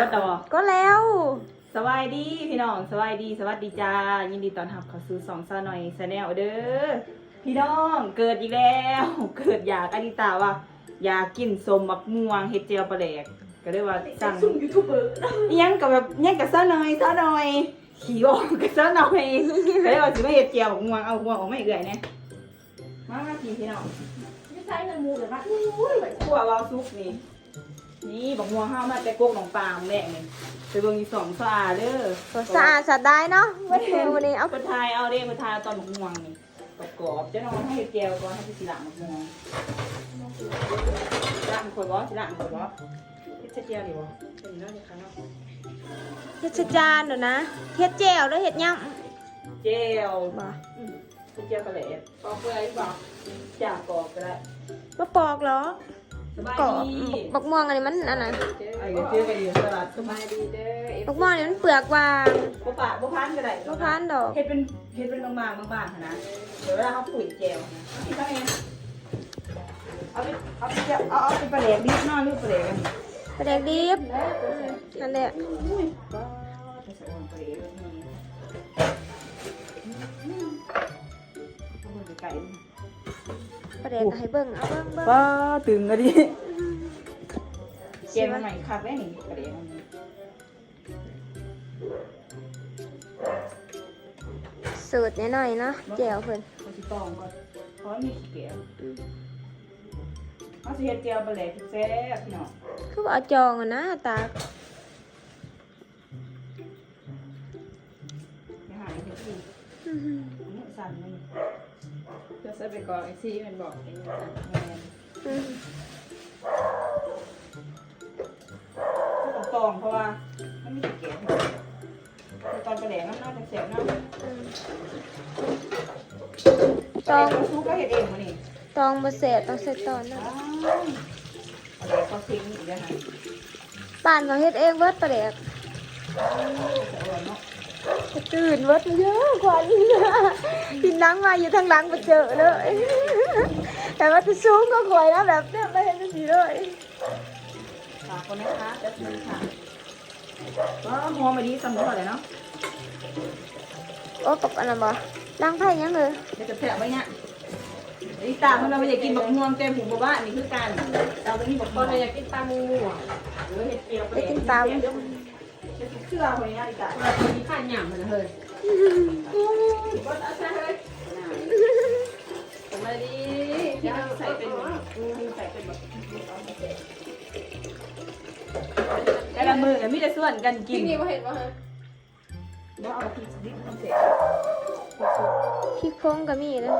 รถดอก็แล้ว สวัสดีพี่น้องสวัสดีสวัสดีจ้ายินดีต้อนรับเข้าสู่สองซาหน่อยชาแนลเด้อพี่น้องเกิดอีกแล้ว เกิดอยากอดิตาว่าอยากกินสมมักม่วงเฮ็ดเจียวปลาแดกก็เลยว่าสั่งซุ่มยูทูบเบอร์อิหยังกับแบบอิหยังกับซาหน่อยซาหน่อยขี่ออกกับซาหน่อยก็เลยว่าสิมาเฮ็ดเจียวบักม่วงเอาม่วงออกมาอีกเลยเนี่ยมามากินพี่น้องไม่ใช่เงินมูเลยปะอุ้ยขั่ววาวซุกนี่ นี่บักม่วงห้าวมาแต่กกหนองปลามแม่งนี่ไปเบิ่งอีสองสะอาดเด้อสะอาดสะได้เนาะวันนี้วันนี้เอาไปทายเอาเด้ไปทายตอนบักม่วงนี่กรอบๆเจ้าน้องให้แก้วก่อนให้สิละบักม่วงละมันคนบ่สิละมันคนบ่เฮ็ดเจียวนี่บ่เป็นเนาะนี่ครั้งเนาะเฮ็ดจานเดี๋ยวนะเฮ็ดแจ่วแล้วเฮ็ดย่เจียวำบ่อืมเฮ็ดเจียวกะเหล่ปอกเปลือยบ่จ่ากรอบก็ได้มาปอกเหรอสบาย กรอบดีบักม่วงอันนี้มันอันไหนไอ้ก็เจอกันอยู่ตลาดสบายดีเด้อบักม่วงนี่มันเปลือกวางบ่ปะบ่พันก็ได้บ่พันดอกเฮ็ดเป็นเฮ็ดเป็นบางๆบางๆค่ะนะเดี๋ยวเวลาเขาปุ๋ยแจวนะเอาที่เขาเองเอาไปเอาไปจะเอาเอาไปปลาแหลกดิบนอนหรือปลาแหลกกันปลาแดกดิบนั่นแหละอุ้ยบ้าจะใส่ปลาแหลกแบบนี้เอามือไก่ ปลาแดกก็ให้เบิ่งเอาเบิ่งเบิ่งป้าตึงอะดิเกมมันใหม่คักได้นี่ปลาแหลกมันสูตรหน่อยๆเนาะแจ่วเพิ่นเขาสิตองก่อนเพราะมีขี้เกียจเอาสิเฮ็ดเจียวปลาแหลกแซ่บพี่น้องคือว่าเอาจองอะนะตาอย่าหายเฮ็ดดีอื้อหือมือสั่นมัน จะใส่ไปก่อนไอซีมันบอกเองนะแม่นอื้อต้องตองเพราะว่ามันมีเกล็ดตอนประแดงมันน่าจะเสียบเนาะอืมตองซุกก็เห็ดเองมานี่ตองบ่แสบต้องใส่ตอนนะอ้าวอะไรก็ทิ้งอีกแล้วฮะบ้านเขาเฮ็ดเองเบิดปลาแดกจะอร่อยเนาะ ตื่นเบิดเยอะกว่านี้กินนังมาอยู่ทางหลังไปเจอเลยแต่ว่าจะสูงก็คอยนะแบบเนี้ยไม่เห็นสีเลยฝากคนนะคะจะซื้อค่ะก็หัวมาดีสำรวจเลยเนาะโอ้ปกอันนั้นบ่ล้างไผ่ยังเลยเดี๋ยวจะแผลไว้เนี่ยนี่ตาเพราะเราไม่อยากกินบักม่วงเต็มหูบ้านนี่คือการเราไม่มีบักตม่อวนงนี้อยากกินตามูมูอะหรือเห็ดเกี๊ยวไปกินตาม เครื่องคนนี้อีกอ่ากินข้าหยำมันเลยก็อาใส่เลยสบายดีที่เราใส่เป็นใส่เป็นแบบแต่ละมือมีแต่ส่วนกันกิกินนนี่ว่าเห็นว่าฮะว่าเอาพริกดิบต้องเสร็จพริกพงก็มีเลย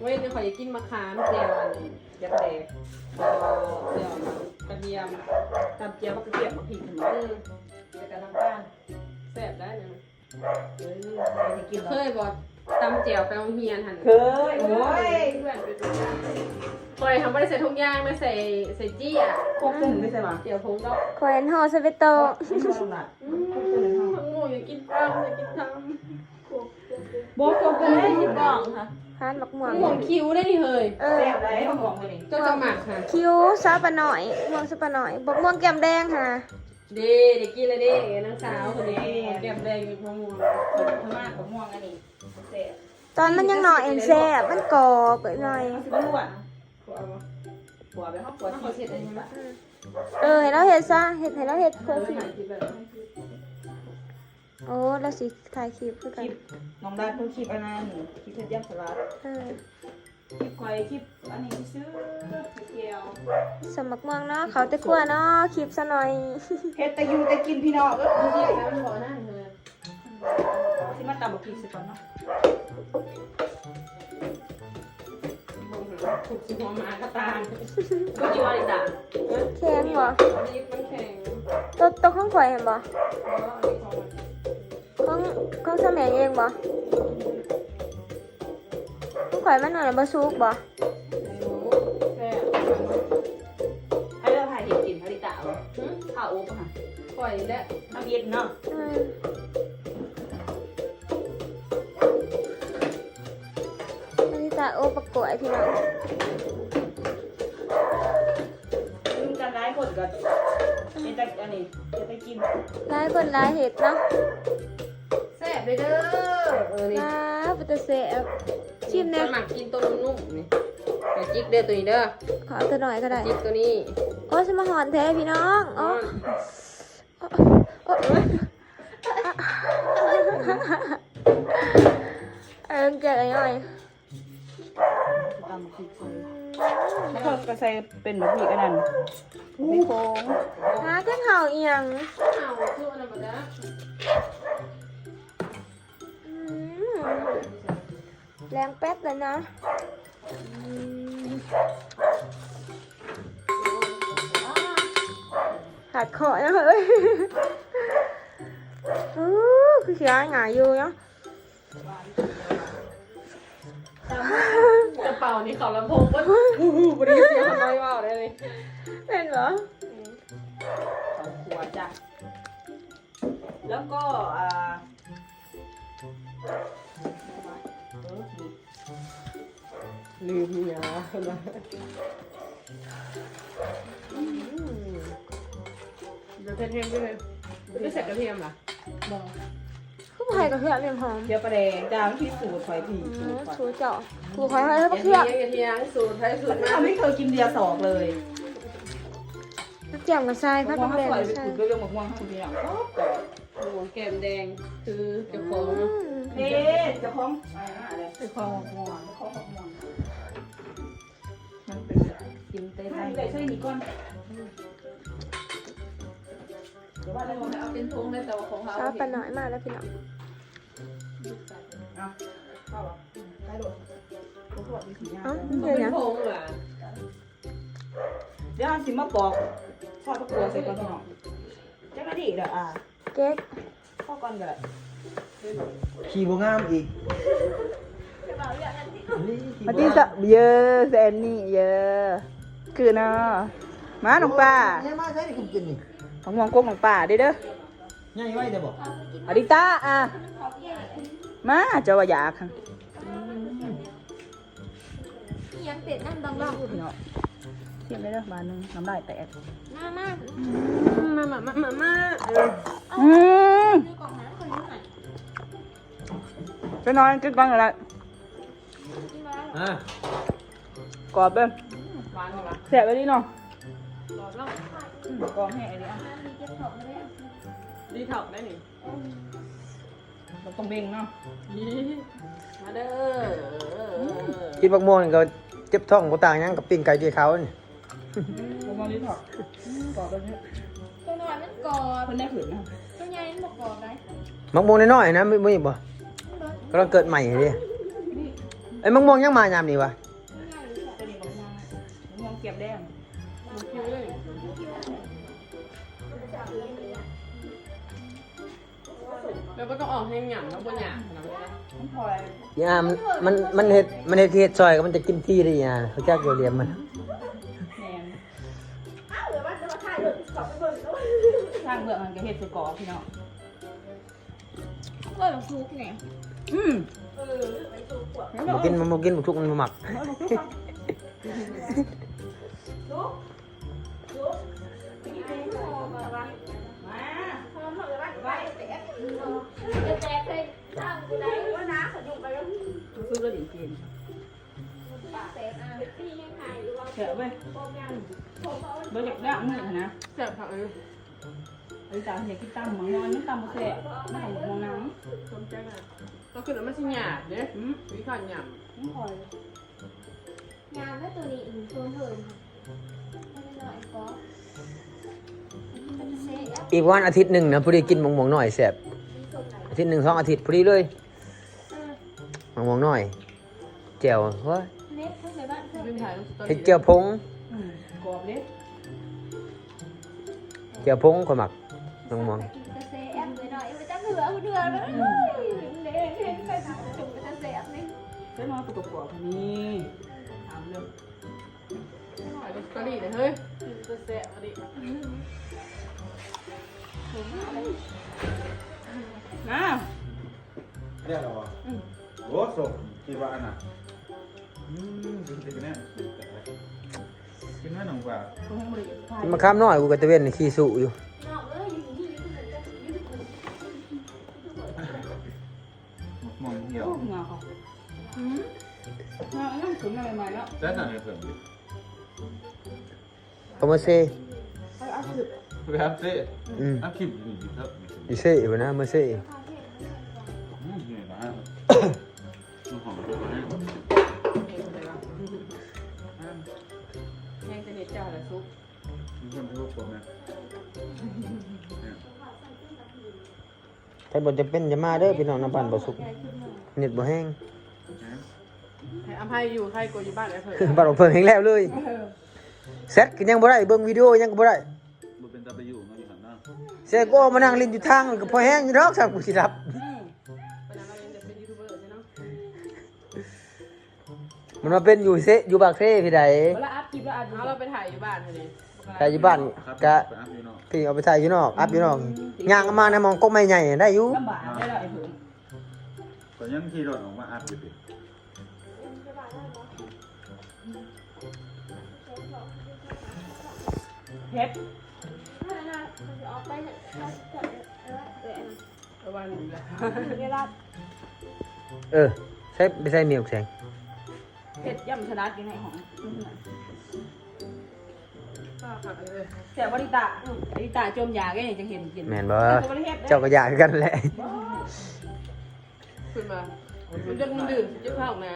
เว้ยเนี่ยขออยากกินมะขามเจียวอันนี้ยักษ์แดง เออใส่ให้กินเคยบอกตำเจียวไปโรงเรียนหันเคยโอ้ยเพื่อนไปดูเคยทำไม่ได้ใส่ทุกอย่างไม่ใส่ใส่จี้อะพวกกุ้งไม่ใช่หรอเจียวพงก็คอยห่อสเปโตไม่ใช่หรอกอืมทั้งหมดอยากกินตำอยากกินตำบอกตัวกุ้งให้ยิบบ้องค่ะทานบักม่วงหมงคิ้วได้ดิเฮ้ยเออแซ่บไรต้องบอกเลยเจ้าจะหมักค่ะ คิ้วซาปะหน่อยม่วงซาปะหน่อยบักม่วงแก้มแดงค่ะ ด้เด็กกินเลยเด้นางสาวคนนี้แก้มแดงมีมะม่วงพม่ากับม่วงอันนี้แซ่บตอนมันยังหน่อยเอ็นแซ่บมันกรอบไปหน่อยเอาสิบลวดกูเอามาหัวไปห้องหัวถ้าเขาเช็ดอะไรบ้างเออให้เราเห็ดซะเห็ดให้เราเห็ดเอเพื่ออสิถ่ายคลิปแบบโอ้แล้วสิถ่ายคลิปคือคกัลินปน้องดาเพิ่งคลิปอันนั้นคลิปเพชรยักษ์สลัด เออคลิปควายคลิปอันนี้ซื้อเกียวสมักม่วงเนาะเขาจะกลัวเนาะคลิปซะหน่อยเฮ็ดแต่อยู่แต่กินพี่น้องเอ้ยดูดิแล้วมันบอกนั่นเธอสิมาตำบักพริกสิก่อนเนาะถูกสิหัวหมากระตาลก็อยู่อะไรจ้ะแข็งบ่อันนี้มันแข็งตัวตัวข้างข่อยเห็นบ่เพราะอันนี้ของมันข้างข้างสมัยเองบ่ ข่อยมันหน่อยบ่สุกบ่แซ่บให้เราถ่ายเห็ดกินฮาริตะวะข้าวโอ๊บค่ะปล่อยแล้วน้ำเย็นเนาะอืมอันนี้ตาโอปะกวยพี่น้องมึงจะได้คนก็เป็นแต่อันนี้เป็นแต่กินหลายคนหลายเห็ดเนาะแซ่บเลยเด้อเออนี่ว้าวเป็นตาแซ่บ ชิมเนี่เนี่ยหมักกินตัวนุ่มๆนี่ไปจิกเด้อตัวนี้เด้อขอตัวหน่อยก็ได้จิกตัวนี้ โอ้สมาหอนแท้พี่น้องอ๋อเอิงเจอไอ้หน่อยตามพริกใส่แล้วก็กระใส่เป็นแบบนี้กันนั่นไม่โค้งหาเครื่องเห่าเอียงเอาคืออันนั้นบ่ได้ แรงแป๊บเลยนะอืมขาดคอนะเฮ้ยอู้คือเสียหงายอยู่เนาะกระเป๋านี่เขาลำโพงบ่บ่ได้เสียงทำไมว่าได้เลยเป็นเหรอสองขวดจ้ะ แล้วก็อ่าเออนี่ ลืมเนี่ยนะเดี๋ยวเทียมด้วยจะเสร็จกระเทียมเหรอบอกคือไผ่กับเพื่อนเรียมหอมเคี่ยวปลาแดงจ้าไม่ที่สูตรไฟผีอืสูมตรก่อนสูเจาะกูคอยให้อเขาย่าเพื่อนเทียงอย่าเทียงสูตรไทยสูตรมาทำให้เธอกินเดียสองเลยเจียมกับทรายมะพักม่วงกับเขาแดงสวยกับไปทรายขูดด้วยเรื่องมะม่วงข้างเดียวหัวแก้มแดงคือเจ้าของอืมเอ๊ะเจะพร้าขอมอะไรเจะพร้าขอมะม่วงเจะพร้าขอมะม่วงมันเป็นแบบ กินเต้นให้ได้ช่วยนี่ก่อนเดี๋ยวว่าแล้แล้ววเอาเป็นทุงได้แต่ว่าของเขาชอบปลาหน่อยมากแล้วพี่น้องเอาเข้าหรอได้โดดเขาบอกมีสีหน้าเอ้าเดี๋ยวเดี๋ยวเป็นนะพงเหรอเดี๋ยวอันสิมาปอกทอดตะกัวใส่ก่อนพี่น้องจังนาดีเด้ออ่าเก๊กพ่อก่อนก็ได้ขี่บงามอีกมาที่สะเยอะแซนนี่เยอะ คือเนาะมาหนองป่าเนี่ยมาใช้ในคุมกินนี่ของมองกุ้งหนองป่าเด้อเด้อง่ายไว้แต่บอกอดิตาอะมาเจ้าว่าอยากค่ะยังเป็ดนั่งดองดองพี่น้องเทียมได้เด้อบาทหนึงน้ำลายแตกมามามามามามามาอืมไปนอนกินก่อนอะไรอะกรอบเด้อหวานเหรอ แซ่บไปดิเนาะหลอดแล้วอืมกรอบแห้งอันนี้อะดีท็อกได้นี่เราต้องเบ่งเนาะมาเด้อกินบักม่วงนี่ก็เจ็บท้องก็ต่างหยังกับปิ้งไก่ที่เขานี่ผมมองนี่ถอดกรอบแบบนี้ตัวน้อยมันกรอบเพิ่นได้ผืนนะตัวใหญ่มันบอกกรอบได้บักม่วงน้อยๆนะไม่ไม่บ่กำลังเกิดใหม่เลยไอ้ยมะม่วงยังมายามนี่วะตัวนี้ผมมอง ผมมองเก็บแดงแล้วก็ต้องออกให้หยำแล้วบนหยำนะน้ำพลอยยามมันมันเห็ดมันเห็ดเห็ดซอยก็มันจะกินที่ได้ยาเขาจ้าเกี่ยวเรียมมันแหนมสร้างเบื้องมันก็เฮ็ดสกอร์พี่น้องกล้วยแบบซุกเนี่ยอืมมากินมันมากินบักทุกมันมาหมักจะแตกเลยข้างกูได้ว่าน้าขยุกไปแล้วซื้อแล้วดิเจนแตกอะพี่ยังไงหรือว่าเถอะเว้ยโปรแกรมเบิ่งจากด่างมือนะแซ่บค่ะเออไอ้ตาเห็นที่ตั้มมังนอนนี่ตั้มบ่แซ่บไม่ต้องมองน้ต้มแจ้งอะก็คือมันสิหยา บเด้ำอืมวิธีหยาบน้ำพลอยงานแล้วตัวนี้อีกตัวเถินไม่ได้หน่อยก็มันเซ่ อีกวันอาทิตย์หนึ่งนะพอดีกินมะม่วงน้อยแซ่บอาทิตย์หนึ่งสองอาทิตย์พอดีเลยมะม่วงน้อยแจ่วเฮ้ยเน็ตทั้งในบ้านเพื่อนเป็นถ่ายตัวเห็ดเจียวพงอืมกรอบเด้เจียวพงคนหมักมะม่วงกินกระเซ่แอมเลยหน่อยมันจะเหลือเหลือแล้วเด็กเด็กไปทำจุ่มกระเซ่แอมนี่เจ้านอนตัวกรอบๆนี่ถามเรื่อง ถ่ายเป็นสตอรี่เลยเฮ้ยตัวแซ่บดินะเรียกเราอะโอ้ส่งคิดว่าอันน่ะอืมจริงๆเนี่กินน้อยหน่อยกว่ากินมะขามน้อยกูก็ตะเวนขี้สุอยู่มองเหี่ยวงาเขาอืมงาอันนั่งถึงมาใหม่แล้วแล้วสั่งให้เพิ่มดิเอาเซไปเอาสิไปครับเซ่อืมอัพคลิปอยู่ดีครับอีเซ่อยู่นะมาเซ่อืมนี่นะน้องหอมด้ วยนะแห้งจะเน็ตจ้าละซุปมีคนที่ว่าผมนะใครบ่จะเป็นจะมาเด้อพี่น้องน้ำปั่นบ่สุกเน็ตบ่แห้งให้ อภัยอยู่ใครกลัวอยู่บ้านไอ้เพิ่นบัดออกเพิ่งแห้งแล้วเลยเซ็ตก็ยังบ่ได้เบิ่งวิดีโอยังก็บ่ได้บุเป็นตาไปอยู่เนาะอยู่หันหน้าเสียก็มานั่งเล่นอยู่ทางก็พอแห้งอยู่ดอกสักกูสิรับเป็นอะไรยังจะเป็นยูทูบเบอร์ใช่เนาะมันมาเป็นอยู่เซอยู่บากเซ่พี่ใดเวลาอัพคลิปแล้วอัดเอาเราไปถ่ายอยู่บ้านเลยแต่อยู่บ้านครับก็ไปอัพอยู่เนาะพี่เอาไปถ่ายอยู่นอกอัพอยู่นอกย่างเอามาในมองก็ไม่ใหญ่ได้อยู่ลำบากได้แล้วไอ้เผิงก็ยังขี่รถออกมาอัพอยู่ดิ เพชรประมาณนี้แหละเออใช้ไปใส่เมียกแสงเพชรย่ำชนะกินในของป้าผักเลยแสบวริตาอริตาจมยาแกนี่จังเห็นกินแม่นบ่เจ้าก็บ่ได้เฮ็ดเด้เจ้าก็อยากกันแหละขึ้นมามันจะมึงดื่มจะเข้านะ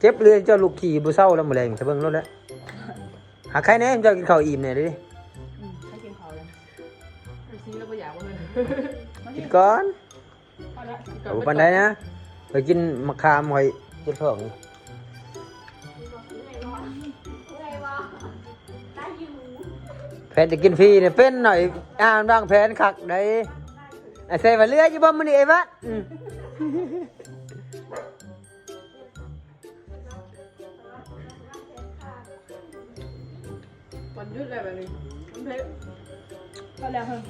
เจ็บเลยเจ้าลูกขี่บ่เศร้าแล้วมื้อแรงจะเบิ่งรถแล้ว หาใครแน่เจ้ากินข้าวอิ่มแน่เดิอืมให้กินเขาเลยไอ้ชี้แล้วก็อยากว่าเลยกินก่อนพอละโอ้ปานใดนะไปกินมะขามหอยเจ็บท้องแพนจะกินฟรีเนี่ยเป็นหน่อยอ่านบ้างแผนคักได้ไอ้ใส่ว่าเรืออยู่บ่มื้อนี้ไอ้วะ อืมมันยุดอะไรแบบนี้มันเพลพอแล้วเพิ่ง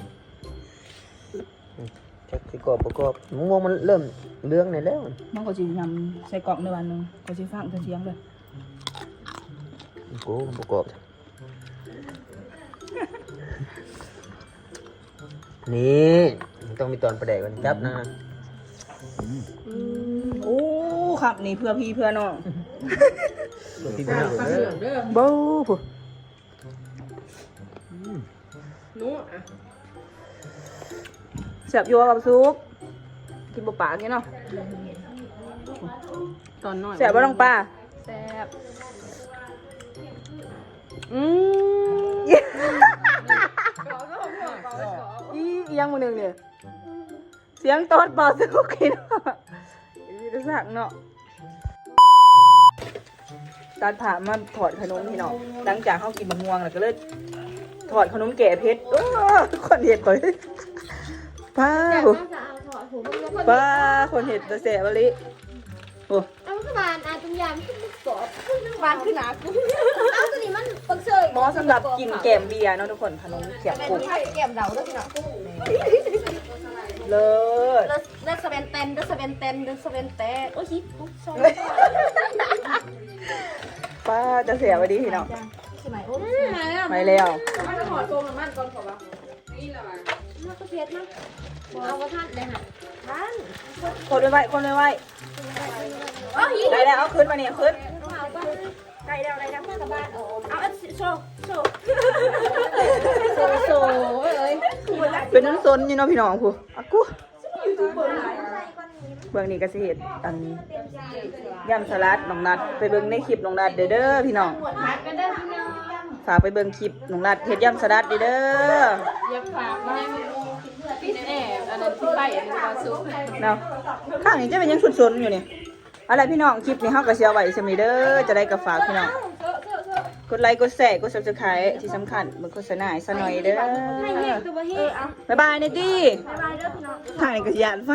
จักสิกรอบประกอบมะม่วงมันเริ่มเรื่องในแล้วมันก็สิยำใส่กล่องในวันหนึงก็สิฟังเสียงเลยโอ้ประกอบ นี่มันต้องมีตอนประแดกกันจับนะโอ้ครับนี่เพื่อพี่เพื่อน้องตัวที่เป็นหน้าข้าวเด้เหลือองเด้อบูผู้ นู้อะแสบอยู่กับซุปกินบ่ปากนี่เนาะตอนน้อยแสบบ่ต้องปลาแซ่บอืมอีอีหยังมื้อหนึงเนี่ยเสียงตอดเบาสุกกินเนาะอีจะสักเนาะตัดผ่ามาถอดขนมพี่น้องหลังจากเขากินมะม่วงแล้วก็เลย ถอดขนมแก่เพชรโอ้คนเห็ดก่อนป้าอยากวน่าจะเอาถอดหูมันแล้วคนป้าคนเห็ดตะแสบอะไรโอ้เอาขึ้นมาอาตุงยามขึ้นลูกกรอบขึ้นลูกบานขึ้นหนากูเอาตัวนี้มันปักเซยหมอสำหรับกินแกมเบียร์เนาะทุกคนขนมเขียบเป็นกุ้งไข่แก้มเดาด้วยพี่น้องเลิศเลือดสเวนเตนเลือดสเวนเตนเลือดสเวนเตนโอ้ยปุ๊บซอยป้าจะเสียไปดีพี่น้องใช่ไหมโอ้ยมาแล้ว ไปแล้วมันจะถอดโซ่มันมันก่อนขอว่านี่ละวะมันก็เพชรมั้งเอาว่าท่านเลยค่ะท่านคนไว้คนไว้ไว้ได้แล้วเอาขึ้นมาเนี่ยขึ้นเอาไปไก่เดาไก่เดาข้างกับบ้านเอาเอาโชว์โชว์โซโซเอ้ยเป็นน้ำซนอยู่เนาะพี่น้องผู้อากูเบื้องนี้ก็สิเฮ็ดอันยำสลัดน้องนัดไปเบิ่งในคลิปน้องนัดเด้อเด้อพี่น้อง ฝากไปเบิ่งคลิปน้องนัดเฮ็ดยำสลัดเด้อเด้ออย่าฝากมาพี่แน่อันนั้นที่ไปอันนี้มาซุปเนาะข้างนี้จะเป็นยังสุดๆอยู่นี่อะไรพี่น้องคลิปนี้เฮาก็สิเอาไว้ซำนี้เด้อจะได้ก็ฝากพี่น้องกดไลค์กดแชร์กด Subscribe ที่สำคัญเบิ่งโฆษณาให้ซะหน่อยเด้อให้เห็นตัวบ่เห็นเอาบ๊ายบายเนตี้บายบายเด้อพี่น้องทางนี้ก็สิยานไฟ